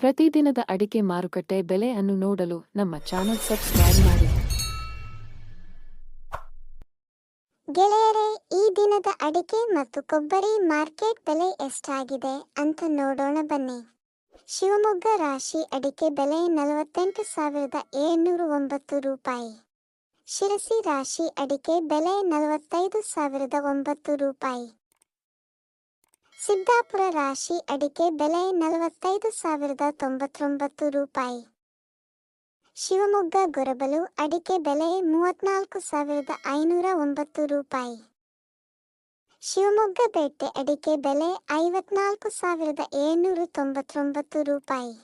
ಪ್ರತಿದಿನದ ಅಡಿಕೆ ಮಾರುಕಟ್ಟೆ ಬೆಲೆ ಅನ್ನು ನೋಡಲು ನಮ್ಮ ಚಾನೆಲ್ ಸಬ್ಸ್ಕ್ರೈಬ್ ಮಾಡಿ. ಗೆಳೆಯರೇ, ಈ ದಿನದ ಅಡಿಕೆ ಮತ್ತು ಕೊಬ್ಬರಿ ಮಾರ್ಕೆಟ್ ಬೆಲೆ ಎಷ್ಟಾಗಿದೆ ಅಂತ ನೋಡೋಣ ಬನ್ನಿ. ಶಿವಮೊಗ್ಗ ರಾಶಿ ಅಡಿಕೆ ಬೆಲೆ ನಲವತ್ತೆಂಟು ಸಾವಿರದ ಏಳ್ನೂರ ಒಂಬತ್ತು ರೂಪಾಯಿ. ಶಿರಸಿ ರಾಶಿ ಅಡಿಕೆ ಬೆಲೆ ನಲವತ್ತೈದು ಸಾವಿರದ ಒಂಬತ್ತು ರೂಪಾಯಿ. ಸಿದ್ದಾಪುರ ರಾಶಿ ಅಡಿಕೆ ಬೆಲೆ ನಲವತ್ತೈದು ಸಾವಿರದ ತೊಂಬತ್ತೊಂಬತ್ತು ರೂಪಾಯಿ. ಶಿವಮೊಗ್ಗ ಗೊರಬಲು ಅಡಿಕೆ ಬೆಲೆ ಮೂವತ್ನಾಲ್ಕು ಸಾವಿರದ ಐನೂರ ಒಂಬತ್ತು ರೂಪಾಯಿ. ಶಿವಮೊಗ್ಗ ಬೇಟೆ ಅಡಿಕೆ ಬೆಲೆ ಐವತ್ನಾಲ್ಕು ಸಾವಿರದ ಏಳ್ನೂರ ತೊಂಬತ್ತೊಂಬತ್ತು ರೂಪಾಯಿ.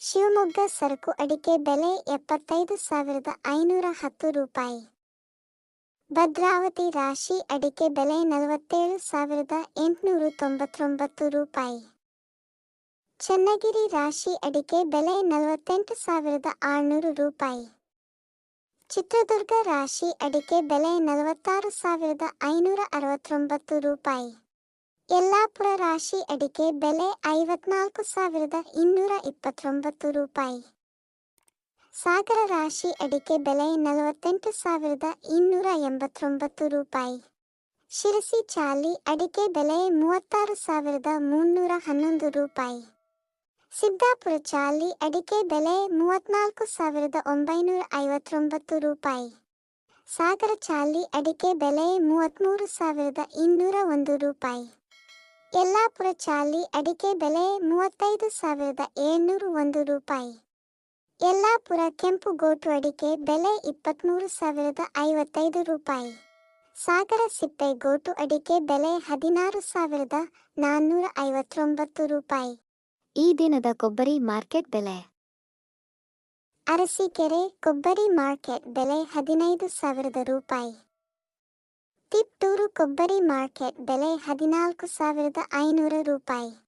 ಶಿವಮೊಗ್ಗ ಸರಕು ಅಡಿಕೆ ಬೆಲೆ ಎಪ್ಪತ್ತೈದು ಸಾವಿರದ ಐನೂರ ಹತ್ತು ರೂಪಾಯಿ. ಭದ್ರಾವತಿ ರಾಶಿ ಅಡಿಕೆ ಬೆಲೆ ನಲವತ್ತೇಳು ಸಾವಿರದ ಎಂಟುನೂರ ತೊಂಬತ್ತೊಂಬತ್ತು ರೂಪಾಯಿ. ಚನ್ನಗಿರಿ ರಾಶಿ ಅಡಿಕೆ ಬೆಲೆ ನಲವತ್ತೆಂಟು ಸಾವಿರದ ಆರುನೂರು ರೂಪಾಯಿ. ಚಿತ್ರದುರ್ಗ ರಾಶಿ ಅಡಿಕೆ ಬೆಲೆ ನಲವತ್ತಾರು ಸಾವಿರದ ಐನೂರ ಅರವತ್ತೊಂಬತ್ತು ರೂಪಾಯಿ. ಯಲ್ಲಾಪುರ ರಾಶಿ ಅಡಿಕೆ ಬೆಲೆ ಐವತ್ನಾಲ್ಕು ಸಾವಿರದ ಇನ್ನೂರ ಇಪ್ಪತ್ತೊಂಬತ್ತು ರೂಪಾಯಿ. ಸಾಗರ ರಾಶಿ ಅಡಿಕೆ ಬೆಲೆ ನಲವತ್ತೆಂಟು ಸಾವಿರದ ಇನ್ನೂರ ಎಂಬತ್ತೊಂಬತ್ತು ರೂಪಾಯಿ. ಶಿರಸಿ ಚಾಲಿ ಅಡಿಕೆ ಬೆಲೆ ಮೂವತ್ತಾರು ಸಾವಿರದ ಮುನ್ನೂರ ಹನ್ನೊಂದು ರೂಪಾಯಿ. ಸಿದ್ದಾಪುರ ಚಾಲಿ ಅಡಿಕೆ ಬೆಲೆ ಮೂವತ್ನಾಲ್ಕು ಸಾವಿರದ ಒಂಬೈನೂರ ಐವತ್ತೊಂಬತ್ತು ರೂಪಾಯಿ. ಸಾಗರ ಚಾಲಿ ಅಡಿಕೆ ಬೆಲೆ ಮೂವತ್ತ್ಮೂರು ಸಾವಿರದ ಇನ್ನೂರ ಒಂದು ರೂಪಾಯಿ. ಯಲ್ಲಾಪುರ ಚಾಲಿ ಅಡಿಕೆ ಬೆಲೆ ಮೂವತ್ತೈದು ಸಾವಿರದ ಏಳ್ನೂರ ಒಂದು ರೂಪಾಯಿ. ಯಲ್ಲಾಪುರ ಕೆಂಪು ಗೋಟು ಅಡಿಕೆ ಬೆಲೆ ಇಪ್ಪತ್ತ್ಮೂರು ಸಾವಿರದ ಐವತ್ತೈದು ರೂಪಾಯಿ. ಸಾಗರ ಸಿಪ್ಪೆ ಗೋಟು ಅಡಿಕೆ ಬೆಲೆ ಹದಿನಾರು ಸಾವಿರದ ನಾನ್ನೂರ ಐವತ್ತೊಂಬತ್ತು ರೂಪಾಯಿ. ಈ ದಿನದ ಕೊಬ್ಬರಿ ಮಾರ್ಕೆಟ್ ಬೆಲೆ. ಅರಸೀಕೆರೆ ಕೊಬ್ಬರಿ ಮಾರ್ಕೆಟ್ ಬೆಲೆ ಹದಿನೈದು ಸಾವಿರದ ರೂಪಾಯಿ. ತಿಪ್ಟೂರು ಕೊಬ್ಬರಿ ಮಾರ್ಕೆಟ್ ಬೆಲೆ ಹದಿನಾಲ್ಕು ಸಾವಿರದ ಐನೂರ ರೂಪಾಯಿ.